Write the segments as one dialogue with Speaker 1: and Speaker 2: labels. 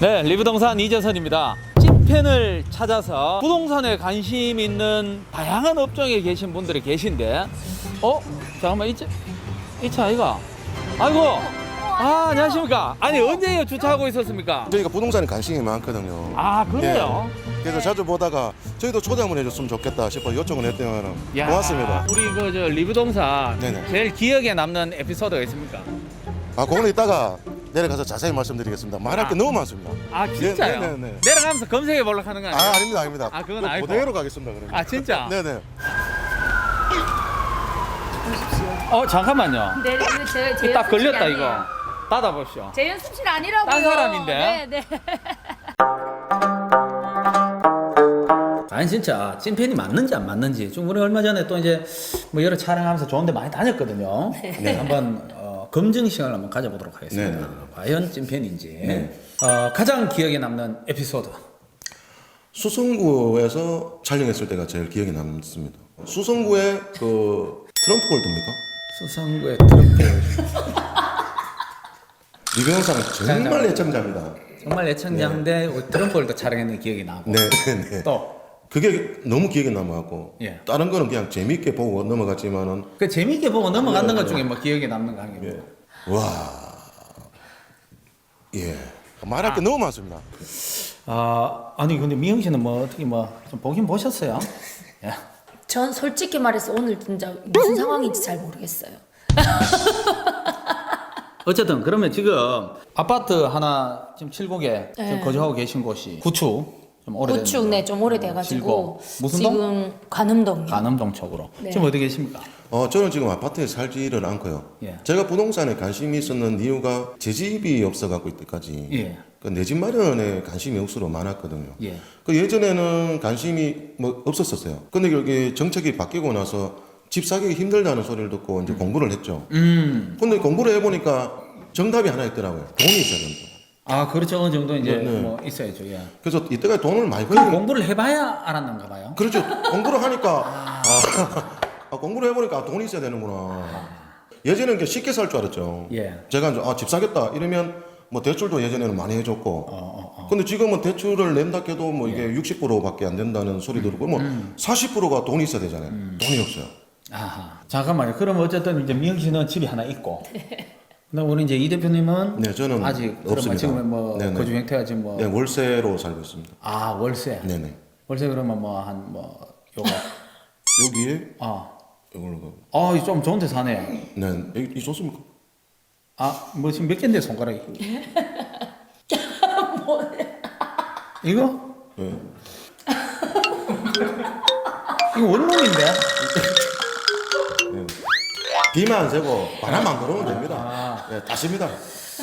Speaker 1: 네, 리브동산 이재선입니다. 찐팬을 찾아서 부동산에 관심 있는 다양한 업종에 계신 분들이 계신데, 어? 잠깐만, 이 차, 이 차 아이가? 아이고! 아, 안녕하십니까? 아니, 언제 주차하고 있었습니까?
Speaker 2: 저희가 부동산에 관심이 많거든요.
Speaker 1: 아, 그래요?
Speaker 2: 그래서 자주 보다가 저희도 초대 한번 해줬으면 좋겠다 싶어 요청을 했더니
Speaker 1: 야,
Speaker 2: 고맙습니다.
Speaker 1: 우리 그, 저, 리브동산
Speaker 2: 네네.
Speaker 1: 제일 기억에 남는 에피소드가 있습니까?
Speaker 2: 아, 그거는 이따가 내려가서 자세히 말씀드리겠습니다. 말할 게
Speaker 1: 아.
Speaker 2: 너무 많습니다.
Speaker 1: 아, 진짜요?
Speaker 2: 네, 네, 네.
Speaker 1: 내려가면서 검색해 보려고 하는 거 아니에요?
Speaker 2: 아, 아닙니다, 아닙니다.
Speaker 1: 아, 그건
Speaker 2: 그
Speaker 1: 아니고.
Speaker 2: 그대로 가겠습니다. 그러면.
Speaker 1: 아, 진짜?
Speaker 2: 네네.
Speaker 1: 어, 잠깐만요.
Speaker 3: 네, 이거 제, 제
Speaker 1: 딱
Speaker 3: 연습실이
Speaker 1: 걸렸다,
Speaker 3: 아니에요.
Speaker 1: 이거. 닫아보시오.
Speaker 3: 제 연습실 아니라고요.
Speaker 1: 딴 사람인데?
Speaker 3: 네, 네.
Speaker 1: 아니 진짜 찐팬이 맞는지 안 맞는지 좀 우리 얼마 전에 또 이제 뭐 여러 촬영하면서 좋은데 많이 다녔거든요. 네. 한번 어, 검증 시간을 한번 가져보도록 하겠습니다.
Speaker 2: 네, 네.
Speaker 1: 과연 찐팬인지 어, 가장 기억에 남는 에피소드.
Speaker 2: 수성구에서 촬영했을 때가 제일 기억에 남습니다. 수성구에 그 트럼프 골드입니까?
Speaker 1: 수성구의 트럼프
Speaker 2: 리뷰영상 정말 애청자입니다.
Speaker 1: 정말 애청자인데 우리 트럼프를 또 촬영했는 기억이 나고
Speaker 2: 네, 네, 네.
Speaker 1: 또
Speaker 2: 그게 너무 기억에 남아갖고
Speaker 1: 예.
Speaker 2: 다른 거는 그냥 재밌게 보고 넘어갔지만은
Speaker 1: 그 재밌게 보고 넘어갔는
Speaker 2: 네,
Speaker 1: 것
Speaker 2: 네.
Speaker 1: 중에 뭐 기억에 남는 거 하긴 뭐.
Speaker 2: 와, 예, 말할 게 너무 많습니다.
Speaker 1: 아 아니 근데 미영 씨는 뭐 어떻게 뭐 좀 보긴 보셨어요? 예.
Speaker 3: 전 솔직히 말해서 오늘 진짜 무슨 상황인지 잘 모르겠어요.
Speaker 1: 어쨌든 그러면 지금 아파트 하나 지금 칠곡에 지금
Speaker 3: 네.
Speaker 1: 거주하고 계신 곳이 구축 좀 오래된
Speaker 3: 구축 네좀 오래돼가지고
Speaker 1: 칠곡. 무슨 동?
Speaker 3: 지금 관음동이요.
Speaker 1: 간암동 쪽으로
Speaker 3: 네.
Speaker 1: 지금 어디 계십니까?
Speaker 2: 어, 저는 지금 아파트에 살지를 않고요.
Speaker 1: 예.
Speaker 2: 제가 부동산에 관심이 있었는 이유가 제 집이 없어갖고 이때까지
Speaker 1: 예.
Speaker 2: 그내집 마련에 관심이 억수로 많았거든요.
Speaker 1: 예.
Speaker 2: 그 예전에는 관심이 뭐 없었었어요. 근데 여기 정책이 바뀌고 나서 집 사기 힘들다는 소리를 듣고 이제 공부를 했죠.
Speaker 1: 음.
Speaker 2: 근데 공부를 해보니까 정답이 하나 있더라고요. 돈이 있어야 된다.
Speaker 1: 아 그렇죠 어느 정도 이제
Speaker 2: 네, 네.
Speaker 1: 뭐 있어야죠. 예.
Speaker 2: 그래서 이때까지 돈을 많이
Speaker 1: 그
Speaker 2: 벌고
Speaker 1: 공부를 해봐야 알았는가 봐요.
Speaker 2: 그렇죠. 공부를 하니까 아, 아, 공부를 해보니까 돈이 있어야 되는구나. 예전에는 이렇게 쉽게 살 줄 알았죠.
Speaker 1: 예.
Speaker 2: 제가 이제 아, 집 사겠다 이러면 뭐 대출도 예전에는 많이 해줬고.
Speaker 1: 어, 어, 어.
Speaker 2: 근데 지금은 대출을 낸다 해도 뭐 이게 60%밖에 안 된다는 소리 들고 뭐 40%가 돈이 있어야 되잖아요. 돈이 없어요.
Speaker 1: 아하. 잠깐만요. 그럼 어쨌든 이제 미영 씨는 집이 하나 있고. 우리 이제 이 대표님은
Speaker 2: 네, 저는
Speaker 1: 아직
Speaker 2: 없습니다.
Speaker 1: 지금 뭐
Speaker 2: 네네.
Speaker 1: 거주 형태가 지금 뭐
Speaker 2: 네, 월세로 살고 있습니다.
Speaker 1: 아 월세.
Speaker 2: 네네.
Speaker 1: 월세 그러면 뭐 한 뭐 요거
Speaker 2: 여기에
Speaker 1: 아.
Speaker 2: 이걸로 가.
Speaker 1: 아, 좀 좋은 데 사네.
Speaker 2: 네, 여기 이 좋습니까?
Speaker 1: 아, 뭐 지금 몇 개인데 손가락이? 이거?
Speaker 2: 네.
Speaker 1: 이거 원룸인데?
Speaker 2: 네. 비만 안 세고 바람 안 들어오면 됩니다. 네, 따십니다.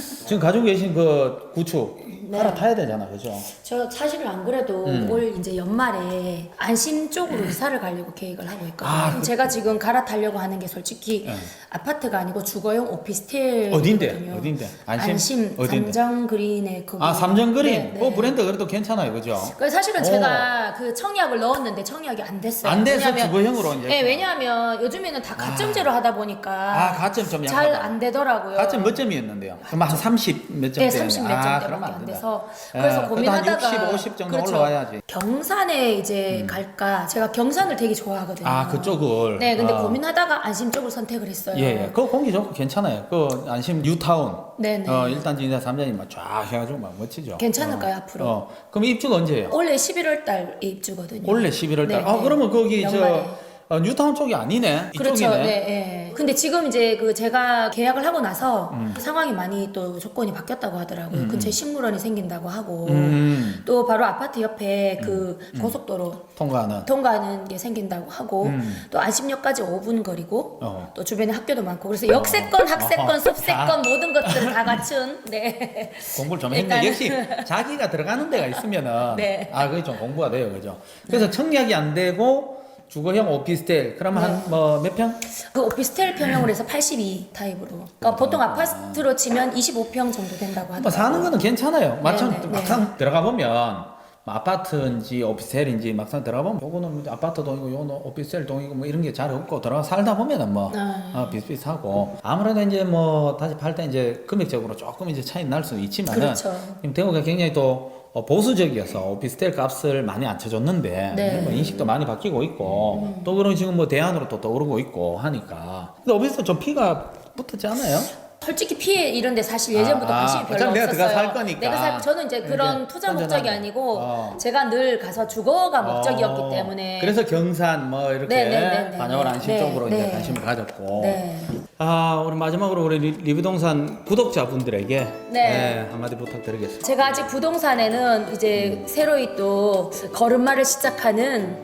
Speaker 1: 지금 가지고 계신 그 구축 갈아타야 되잖아, 그죠?
Speaker 3: 저 사실은 안 그래도
Speaker 1: 음.
Speaker 3: 올 이제 연말에 안심 쪽으로 이사를 가려고 계획을 하고 있거든요.
Speaker 1: 아,
Speaker 3: 제가 지금 갈아타려고 하는 게 솔직히
Speaker 1: 네.
Speaker 3: 아파트가 아니고 주거용 오피스텔
Speaker 1: 어딘데? 어딘데? 안심?
Speaker 3: 안심,
Speaker 1: 어딘데?
Speaker 3: 삼정 그린에 거기.
Speaker 1: 아, 삼정그린?
Speaker 3: 네, 네.
Speaker 1: 그 브랜드 그래도 괜찮아요, 그죠?
Speaker 3: 그래서 사실은
Speaker 1: 오.
Speaker 3: 제가 그 청약을 넣었는데 청약이 안 됐어요.
Speaker 1: 안 돼서
Speaker 3: 왜냐면-
Speaker 1: 주거형으로 이제.
Speaker 3: 네, 왜냐하면 요즘에는 다 가점제로 하다 보니까
Speaker 1: 아, 가점
Speaker 3: 좀잘
Speaker 1: 약하다.
Speaker 3: 안 되더라고요.
Speaker 1: 가점 몇 점이었는데요? 그럼 한 30몇 점?
Speaker 3: 네,
Speaker 1: 되는데.
Speaker 3: 30몇
Speaker 1: 아,
Speaker 3: 점대밖에
Speaker 1: 그러면
Speaker 3: 안
Speaker 1: 된다.
Speaker 3: 돼서
Speaker 1: 예,
Speaker 3: 그래서
Speaker 1: 그래도
Speaker 3: 고민하다가
Speaker 1: 한 60, 50 정도
Speaker 3: 그렇죠.
Speaker 1: 올라와야지. 음.
Speaker 3: 경산에 이제 갈까? 제가 경산을 되게 좋아하거든요.
Speaker 1: 아, 그쪽을.
Speaker 3: 네, 근데
Speaker 1: 아.
Speaker 3: 고민하다가 안심 쪽을 선택을 했어요.
Speaker 1: 예, 예. 그거 공기 좋고 괜찮아요. 그 안심 뉴타운.
Speaker 3: 네 네.
Speaker 1: 어, 일단 진짜 삼장이 막쫙 해 가지고 막 멋지죠.
Speaker 3: 괜찮을까요,
Speaker 1: 어.
Speaker 3: 앞으로?
Speaker 1: 어. 그럼 입주가 언제예요?
Speaker 3: 올해 11월 달 입주거든요.
Speaker 1: 올해 11월 달.
Speaker 3: 네,
Speaker 1: 아,
Speaker 3: 네.
Speaker 1: 그러면 거기
Speaker 3: 연말에.
Speaker 1: 저 어, 뉴타운 쪽이 아니네.
Speaker 3: 그렇죠.
Speaker 1: 이쪽이네.
Speaker 3: 네, 예. 근데 지금 이제 그 제가 계약을 하고 나서
Speaker 1: 음.
Speaker 3: 상황이 많이 또 조건이 바뀌었다고 하더라고요. 근처에 식물원이 생긴다고 하고
Speaker 1: 음.
Speaker 3: 또 바로 아파트 옆에 그 고속도로
Speaker 1: 통과하는.
Speaker 3: 통과하는 게 생긴다고 하고
Speaker 1: 음.
Speaker 3: 또 안심역까지 5분 거리고
Speaker 1: 어.
Speaker 3: 또 주변에 학교도 많고 그래서 역세권, 학세권,
Speaker 1: 어허.
Speaker 3: 숲세권
Speaker 1: 아.
Speaker 3: 모든 것들을 다 갖춘 네.
Speaker 1: 공부를 좀 했네.
Speaker 3: 일단은-
Speaker 1: 역시 자기가 들어가는 데가 있으면은
Speaker 3: 네.
Speaker 1: 아, 그게 좀 공부가 돼요. 그죠? 그래서 청약이 안 되고 주거형 오피스텔. 그러면
Speaker 3: 네.
Speaker 1: 한뭐 몇 평?
Speaker 3: 그 오피스텔 평형으로 해서 82 타입으로. 그러니까 보통 아파트로 치면 25평 정도 된다고
Speaker 1: 뭐
Speaker 3: 하더라고요.
Speaker 1: 사는 거는 괜찮아요. 마침
Speaker 3: 네, 네,
Speaker 1: 막상 들어가 보면 뭐 아파트인지 오피스텔인지 막상 들어가 보면 요거는 뭐 아파트 동이고 요거는 오피스텔 동이고 뭐 이런 게 잘 없고 들어가 살다 보면은 뭐
Speaker 3: 아.
Speaker 1: 어, 비슷비슷하고 아무래도 이제 뭐 다시 팔 때 이제 금액적으로 조금 이제 차이 날 수는 있지만은
Speaker 3: 그렇죠.
Speaker 1: 지금 대구가 굉장히 또 어, 보수적이어서 오피스텔 값을 많이 안 쳐줬는데
Speaker 3: 네. 음.
Speaker 1: 뭐 인식도 많이 바뀌고 있고 또 그런 지금 뭐 대안으로 또 떠오르고 있고 하니까 근데 오피스텔 좀 피가 붙었지 않아요?
Speaker 3: 솔직히 피해 이런데 사실 예전부터
Speaker 1: 아,
Speaker 3: 관심이
Speaker 1: 아,
Speaker 3: 별로
Speaker 1: 어차피 내가
Speaker 3: 없었어요.
Speaker 1: 들어가 살 거니까.
Speaker 3: 내가 살 저는 이제 그런
Speaker 1: 이제
Speaker 3: 투자 목적이
Speaker 1: 건전하게.
Speaker 3: 아니고
Speaker 1: 어.
Speaker 3: 제가 늘 가서 주거가 목적이었기
Speaker 1: 어,
Speaker 3: 때문에
Speaker 1: 그래서 경산 뭐 이렇게
Speaker 3: 네, 네, 네, 네,
Speaker 1: 반영을 안심
Speaker 3: 네,
Speaker 1: 쪽으로 이제
Speaker 3: 네.
Speaker 1: 관심을 가졌고
Speaker 3: 네.
Speaker 1: 아 우리 마지막으로 우리 리- 리뷰동산 구독자분들에게
Speaker 3: 네.
Speaker 1: 한마디 부탁드리겠습니다.
Speaker 3: 제가 아직 부동산에는 이제 새로이 또 걸음마를 시작하는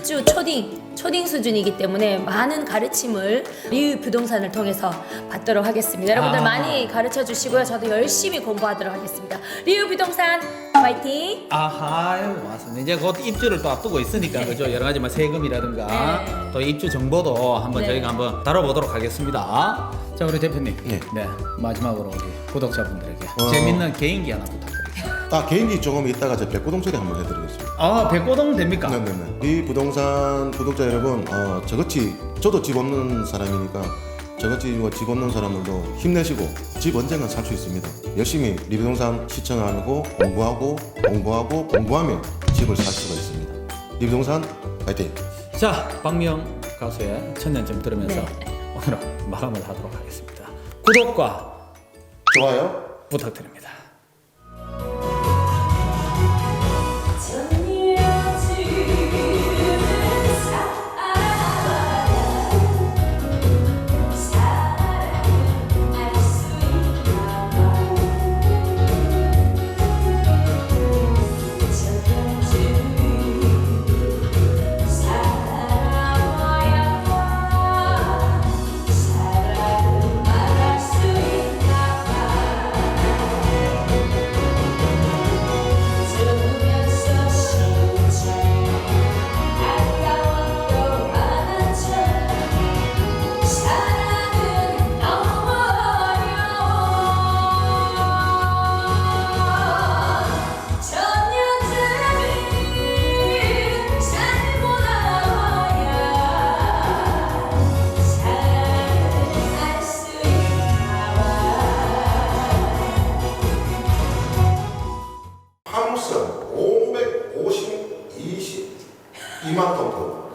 Speaker 3: 아주 초딩 초딩 수준이기 때문에 많은 가르침을 리우 부동산을 통해서 받도록 하겠습니다. 여러분들
Speaker 1: 아.
Speaker 3: 많이 가르쳐 주시고요. 저도 열심히 공부하도록 하겠습니다. 리우 부동산 파이팅!
Speaker 1: 아하, 맞습니다. 이제 곧 입주를 또 앞두고 있으니까 그죠? 여러 가지 뭐 세금이라든가
Speaker 3: 네.
Speaker 1: 또 입주 정보도 한번
Speaker 3: 네.
Speaker 1: 저희가 한번 다뤄보도록 하겠습니다. 자 우리 대표님,
Speaker 2: 네.
Speaker 1: 마지막으로 우리 구독자분들에게
Speaker 2: 어.
Speaker 1: 재밌는 개인기 하나 부탁드립니다.
Speaker 2: 아 개인기 조금 이따가 제 백고동 처리 한번 해드리겠습니다.
Speaker 1: 아 백고동 됩니까?
Speaker 2: 네네네. 이 부동산 구독자 여러분, 어, 저같이 저도 집 없는 사람이니까 저같이 뭐집 없는 사람들도 힘내시고 집 언젠가 살수 있습니다. 열심히 리부동산 시청하고 공부하고 공부하고 공부하면 집을 살 수가 있습니다. 리부동산 파이팅!
Speaker 1: 자, 박미영 가수의 천년점 들으면서
Speaker 3: 네.
Speaker 1: 오늘 마감을 하도록 하겠습니다. 구독과
Speaker 2: 좋아요.
Speaker 1: 부탁드립니다. 今とこ